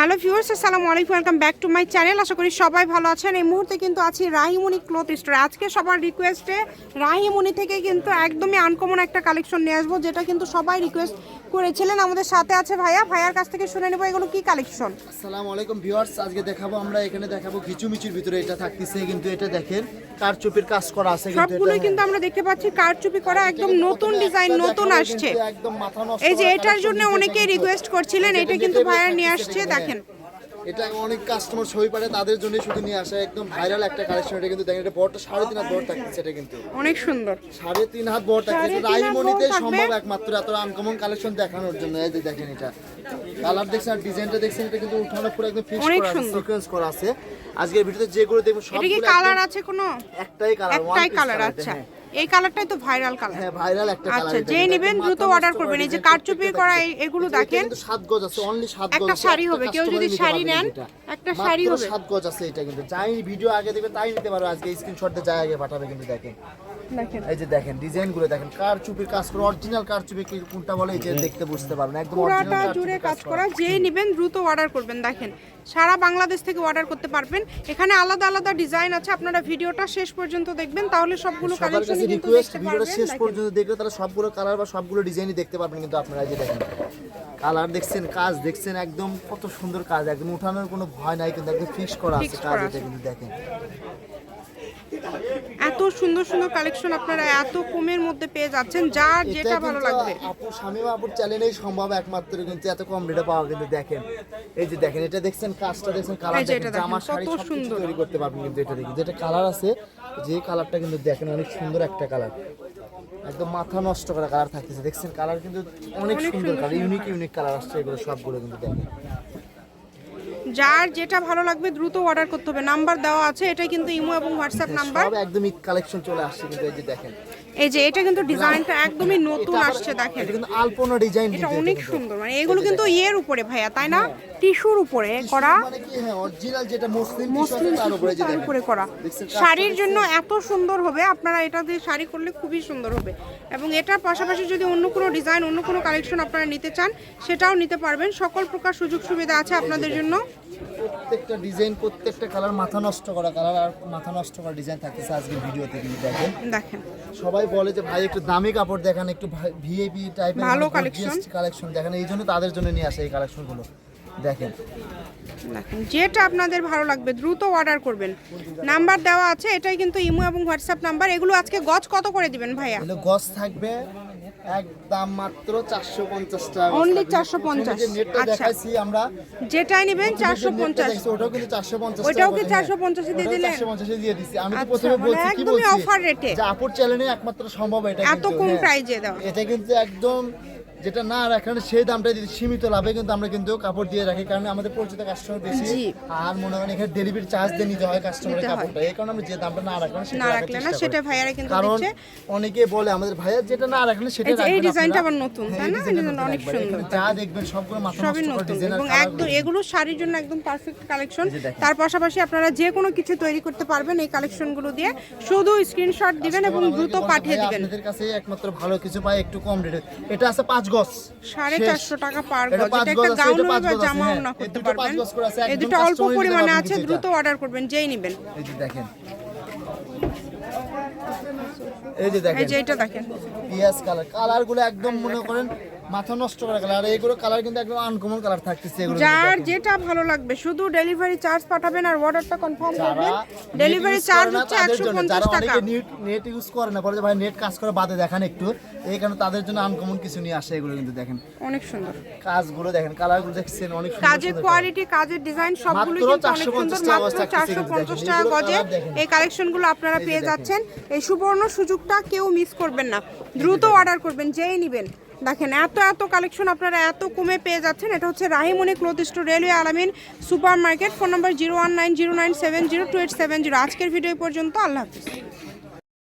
Hello viewers আসসালামু আলাইকুম welcome back to my channel. আশা করি সবাই ভালো আছেন। এই মুহূর্তে কিন্তু আছি রাহিমুনি ক্লথ স্টোরে। আজকে সবার রিকোয়েস্টে রাহিমণি থেকে কিন্তু একদমই আনকমন একটা কালেকশন নিয়ে আসব যেটা কিন্তু সবাই রিকোয়েস্ট করেছিলেন। আমাদের সাথে আছে ভাইয়া। ভাইয়ার কাছ থেকে শুনে নেব এগুলো কি কালেকশন আসসালামু আলাইকুম ভিউয়ার্স আজকে দেখাবো আমরা এখানে দেখাবো ঘিচুমিচুর ভিতরে এটা থাকতেছে কিন্তু এটা দেখেন কারচুপির কাজ করা আছে কিন্তু এটা সবগুলোই কিন্তু আমরা দেখতে পাচ্ছি কারচুপি করা একদম নতুন ডিজাইন নতুন আসছে। একদম মাথা নষ্ট এই যে এটার জন্য অনেকেই রিকোয়েস্ট করছিলেন এটা কিন্তু ভাইয়ার নিয়ে আসছে দেখেন। এটা অনেক কাস্টমার সই পারে তাদের জন্য শুধু নিয়ে আসা। একদম ভাইরাল একটা কালেকশন এটা কিন্তু দেখেন এটা বড়টা সাড়ে তিন হাত বড় থাকতেছে এটা কিন্তু। অনেক সুন্দর। সাড়ে তিন হাত বড় হাত রাইমনিতে সম্ভব একমাত্র এত আনকমন কালেকশন দেখানোর জন্য। এই যে দেখেন এটা। কালার দেখছেন আর ডিজাইনটা দেখছেন এটা কিন্তু উঠানো পুরো একদম ফিক্স করা আছে সিকোয়েন্স করা আছে। আজকের ভিডিওতে যেগুলো দেখব সবগুলো কালার আছে কোনো? একটাই কালার একটাই কালার আচ্ছা। এই কালারটাই তো ভাইরাল কালার। হ্যাঁ ভাইরাল একটা কালার। আচ্ছা যেই নেবেন দ্রুত অর্ডার করবেন। এই যে কারচুপি করা এগুলো দেখেন। কিন্তু সাত গজ আছে অনলি সাত গজ একটা শাড়ি হবে, কেউ যদি শাড়ি নেন, একটা শাড়ি হবে। সাত গজ আছে এটা কিন্তু। যাই ভিডিও আগে দেখবে তাই নিতে পারো। আজকে স্ক্রিনশট দিয়ে যাই আগে পাঠাবে কিন্তু দেখেন। এই যে দেখেন ডিজাইনগুলো দেখেন কার চুপির কাজ করে অরিজিনাল কার চুপি কি কোনটা বলে এই যে দেখতে বুঝতে পারবেন একদম পুরাটা জুড়ে কাজ করা। যেই নেবেন দ্রুত অর্ডার করবেন দেখেন। সারা বাংলাদেশ থেকে অর্ডার করতে পারবেন। এখানে আলাদা আলাদা ডিজাইন আছে আপনারা ভিডিওটা শেষ পর্যন্ত দেখবেন তাহলে সবগুলো কালেকশন কিন্তু দেখতে ভিডিওটা পারবেন শেষ পর্যন্ত দেখলে তারা সবগুলো কালার বা সবগুলো ডিজাইনই দেখতে পারবেন কিন্তু আপনারা এই যে দেখেন। কালার দেখছেন কাজ দেখছেন একদম কত সুন্দর কাজ একদম উঠানোর কোনো ভয় নাই কিন্তু একদম ফিক্স করা আছে কাজ এটা কিন্তু দেখেন। এত সুন্দর সুন্দর কালেকশন আপনারা এত কমের মধ্যে পেয়ে যাচ্ছেন যার যেটা ভালো লাগবে। আপু স্বামী আপুর চ্যানেলেই সম্ভব একমাত্র কিন্তু এত কম রেটে পাওয়া কিন্তু দেখেন। এই যে দেখেন এটা দেখছেন কাজটা দেখছেন কালার দেখেন শাড়ি কত সুন্দর। তৈরি করতে পারবেন কিন্তু এটা দেখেন। যেটা কালার আছে যে কালারটা কিন্তু দেখেন অনেক সুন্দর একটা কালার একদম মাথা নষ্ট করা কালার থাকতেছে। দেখছেন কালার কিন্তু অনেক সুন্দর কালার ইউনিক ইউনিক কালার আসছে এগুলো সবগুলো কিন্তু দেখেন। যার যেটা ভালো লাগবে দ্রুত অর্ডার করতে হবে। নাম্বার দেওয়া আছে এটাই কিন্তু ইমো এবং হোয়াটসঅ্যাপ নাম্বার একদমই কালেকশন চলে আসছে কিন্তু এই যে দেখেন। এই যে এটা কিন্তু ডিজাইনটা একদমই নতুন আসছে দেখেন। এটা কিন্তু আলপনা ডিজাইন এটা অনেক সুন্দর মানে এগুলো কিন্তু ইয়ের উপরে ভাইয়া তাই না? টিস্যুর উপরে করা। মানে কি? হ্যাঁ অরিজিনাল যেটা মসলিন মসলিন তার উপরে করা। শাড়ির জন্য এত সুন্দর হবে আপনারা এটা দিয়ে শাড়ি করলে খুবই সুন্দর হবে। এবং এটার পাশাপাশি যদি অন্য কোনো ডিজাইন অন্য কোনো কালেকশন আপনারা নিতে চান সেটাও নিতে পারবেন। সকল প্রকার সুযোগ সুবিধা আছে আপনাদের জন্য। প্রত্যেকটা ডিজাইন প্রত্যেকটা কালার মাথা নষ্ট করা কালার আর মাথা নষ্ট করা ডিজাইন থাকতেছে আজকে ভিডিওতে কিন্তু দেখেন। দেখেন। সবাই বলে যে ভাই একটু দামি কাপড় দেখান একটু ভিআইপি টাইপের ভালো collection। কালেকশন দেখেন। এই জন্য তাদের জন্য নিয়ে আসে এই কালেকশনগুলো দেখেন। দেখেন যেটা আপনাদের ভালো লাগবে দ্রুত অর্ডার করবেন। নাম্বার দেওয়া আছে এটাই কিন্তু ইমো এবং হোয়াটসঅ্যাপ নাম্বার এগুলো আজকে গজ কত করে দিবেন ভাইয়া? গজ থাকবে একদম মাত্র চারশো পঞ্চাশ টাকা অনলি গজ থাকবে। 450 নেটটা। দেখাইছি আমরা যেটাই নেবেন চারশো যে নেটটা পঞ্চাশ দেখছি, ওটাও কিন্তু চারশো পঞ্চাশ ওইটাও কি 450 এ দিয়ে দিলেন? চারশো পঞ্চাশে দিয়ে দিছি আমি তো আচ্ছা, প্রথমে মানে বলছি কি বলছি একদম অফার রেটে যে আপুর চ্যানেলে একমাত্র সম্ভব এটা এত কম হ্যাঁ। প্রাইজে দেওয়া এটা কিন্তু একদম যেটা না রাখেন সেই দামটা যদি সীমিত লাভে কিন্তু আমরা কিন্তু কাপড় দিয়ে রাখি কারণ আমাদের পরিচিত কাস্টমার বেশি। আর মনে করেন এখানে ডেলিভারি চার্জ দিয়ে নিতে হয় কাস্টমারের কাপড়টা। এই কারণে আমরা যে দামটা না রাখলাম সেটা না রাখলে না সেটা ভাইয়ারা কিন্তু কারণ অনেকে বলে আমাদের ভাইয়া যেটা না রাখলে সেটা যে এই ডিজাইনটা আবার নতুন, হ্যাঁ, তাই না? ডিজাইনটা অনেক সুন্দর। যা দেখবেন সবগুলো মাথা সবই নতুন। এবং একদম এগুলো শাড়ির জন্য একদম পারফেক্ট কালেকশন। তার পাশাপাশি আপনারা যে কোনো কিছু তৈরি করতে পারবেন এই কালেকশনগুলো দিয়ে। শুধু স্ক্রিনশট দিবেন এবং দ্রুত পাঠিয়ে দিবেন। আপনাদের কাছে একমাত্র ভালো কিছু পাই একটু কম রেটে। এটা আছে পাঁচ গজ সাড়ে। চারশো টাকা পার গজ। এটা একটা গাউন বা জামাও। না করতে পারবেন। এই দুটো অল্প পরিমাণে আছে দ্রুত অর্ডার করবেন যেই নেবেন। এই যে দেখেন। এই যে দেখেন। এই যে এটা দেখেন। পিএস কালার কালারগুলো একদম মনে করেন মাথা নষ্ট করা কালার আর এইগুলো কালার কিন্তু একদম আনকমন কালার থাকতেছে এগুলো যার যেটা ভালো লাগবে শুধু ডেলিভারি চার্জ পাঠাবেন আর অর্ডারটা কনফার্ম করবেন। ডেলিভারি চার্জ হচ্ছে তাদের একশো জন্য, পঞ্চাশ যারা টাকা। অনেকে নেট নেট ইউজ করে না বলে ভাই নেট কাজ করে বাদে দেখান একটু। এই কারণে তাদের জন্য আনকমন কিছু নিয়ে আসে এগুলো কিন্তু দেখেন। অনেক সুন্দর। কাজগুলো দেখেন কালারগুলো দেখছেন অনেক সুন্দর কাজের কোয়ালিটি কাজের ডিজাইন সবগুলো কিন্তু অনেক 450 সুন্দর মাত্র থাকতেছে চারশো কিন্তু পঞ্চাশ দেখেন, টাকা এগুলো গজে। এই কালেকশনগুলো আপনারা পেয়ে যাচ্ছেন। এই সুবর্ণ সুযোগটা কেউ মিস করবেন না। দ্রুত অর্ডার করবেন যেই নেবেন। দেখেন, এত এত কালেকশন আপনারা এত কমে পেয়ে যাচ্ছেন। এটা হচ্ছে Rahimoni cloth store railway Alamin super market phone number zero one nine zero nine seven zero two eight seven zero. আজকের ভিডিও পর্যন্ত, আল্লাহ হাফিজ।